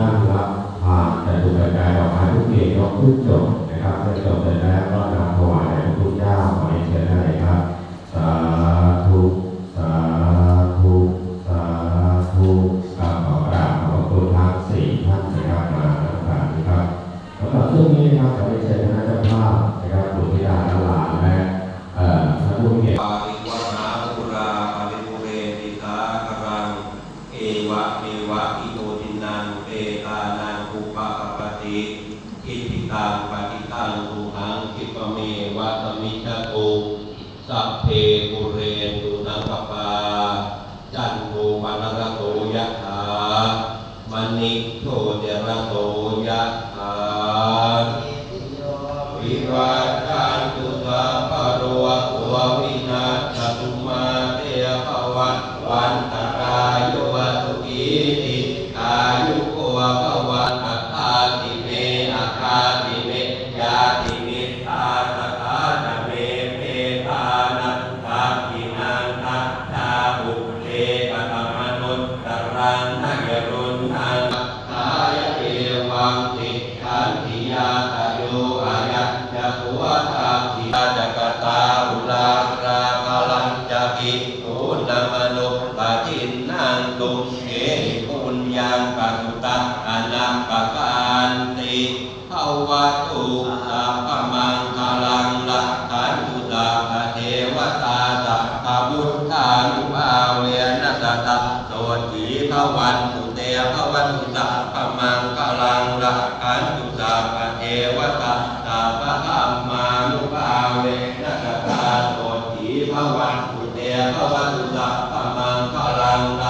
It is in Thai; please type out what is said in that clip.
ท่านรับผ่านแต่ถูกกระจายดอกไม้ทุกเกียรติยกขึ้นจบนะครับเมื่อจบเสร็จแล้วก็นำถวายแด่พระพุทธเจ้าขอให้เชิญได้ครับ สาธุสาธุสาธุกราบขอกราบขอบพระคุณทั้งสี่ท่านนะครับมารับประทานนะครับสำหรับช่วงนี้นะครับขอให้เชิญคณะเจ้าภาพนะครับบุตรธิดาและหลานและเอ่อท่านผู้มีเกียรติ ปาริวหาปุราปาริปุเรติสาคารัง เอวะเมวะอิโตทินังเป ตานังอุปปปติอิทิตังปฏิตังตุหังคิปเมวะสมิจจโตสัพเพปุเรนตุนังกปาจันโทปนรโตยะถามณิโชเจระโตยะถาวิวัตันตุสัพพะโรโควินาศตุมาเตภวัตวันต ญจะกิโอุณมนุปะจินนังตุเขปุญญังปัตุตะอนัมปะการติภาวะตุสัพพมังคลังลักขันตุสัพพเทวตาสัพพบุทธานุภาเวนัสตะโสถีภวันตุเตภวันตุสัพพมังคลังลักขันตุสัพพเทวตา ภวันตุเตภวันตุสัพพมังคลังลัก